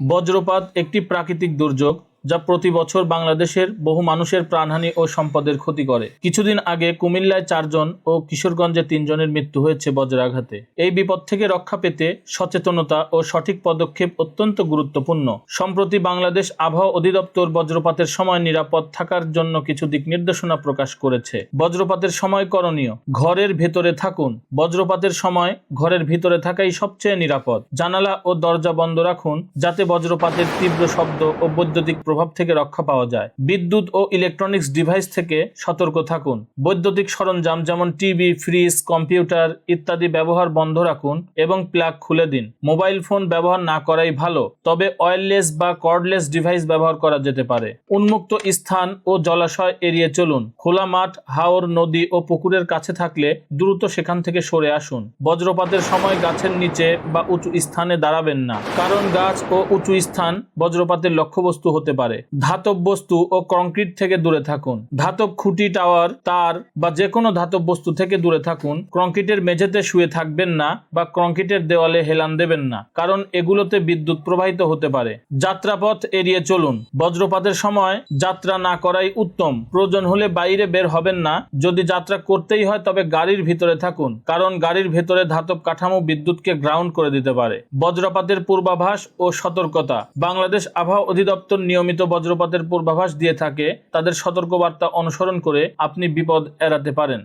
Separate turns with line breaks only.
বজ্রপাত একটি প্রাকৃতিক দুর্যোগ। যা প্রতি বছর বাংলাদেশের বহু মানুষের প্রাণহানি ও সম্পদের ক্ষতি করে। কিছুদিন আগে কুমিল্লায় চারজন ও কিশোরগঞ্জে তিনজনের মৃত্যু হয়েছে বজ্রাঘাতে। এই বিপদ থেকে রক্ষা পেতে সচেতনতা ও সঠিক পদক্ষেপ অত্যন্ত গুরুত্বপূর্ণ। সম্প্রতি বাংলাদেশ আবহাওয়া অধিদপ্তর বজ্রপাতের সময় নিরাপদ থাকার জন্য কিছু দিক নির্দেশনা প্রকাশ করেছে। বজ্রপাতের সময় করণীয়, ঘরের ভেতরে থাকুন। বজ্রপাতের সময় ঘরের ভিতরে থাকাই সবচেয়ে নিরাপদ। জানালা ও দরজা বন্ধ রাখুন, যাতে বজ্রপাতের তীব্র শব্দ ও বৈদ্যুতিক প্রভাব থেকে রক্ষা পাওয়া যায়। বিদ্যুৎ ও ইলেকট্রনিক্স ডিভাইস থেকে সতর্ক থাকুন। বৈদ্যুতিক সরঞ্জাম যেমন টিভি ফ্রিজ কম্পিউটার ইত্যাদি ব্যবহার বন্ধ রাখুন এবং প্লাগ খুলে দিন। মোবাইল ফোন ব্যবহার না করাই ভালো, তবে অয়েললেস বা কর্ডলেস ডিভাইস ব্যবহার করা যেতে পারে। উন্মুক্ত স্থান ও জলাশয় এড়িয়ে চলুন। খোলা মাঠ, হাওর, নদী ও পুকুরের কাছে থাকলে দ্রুত সেখান থেকে সরে আসুন। বজ্রপাতের সময় গাছের নিচে বা উঁচু স্থানে দাঁড়াবেন না, কারণ গাছ ও উঁচু স্থান বজ্রপাতের লক্ষ্যবস্তু হতে পারে। ধাতব বস্তু ও কংক্রিট থেকে দূরে থাকুন। ধাতব খুঁটি, টাওয়ার, তার বা যে কোনো ধাতব বস্তু থেকে দূরে থাকুন। কংক্রিটের মেঝেতে শুয়ে থাকবেন না বা কংক্রিটের দেওয়ালে হেলান দেবেন না, কারণ এগুলোতে বিদ্যুৎ প্রবাহিত হতে পারে। যাত্রাপথ এড়িয়ে চলুন। বজ্রপাতের সময় যাত্রা না করাই উত্তম। প্রয়োজন হলে বাইরে বের হবেন না। যদি যাত্রা করতেই হয়, তবে গাড়ির ভিতরে থাকুন, কারণ গাড়ির ভেতরে ধাতব কাঠামো বিদ্যুৎকে গ্রাউন্ড করে দিতে পারে। বজ্রপাতের পূর্বাভাস ও সতর্কতা। বাংলাদেশ আবহাওয়া অধিদপ্তর নিয়মিত বজ্রপাতের পূর্বাভাস দিয়ে থাকে তাদের সতর্কবার্তা অনুসরণ করে আপনি বিপদ এড়াতে পারেন।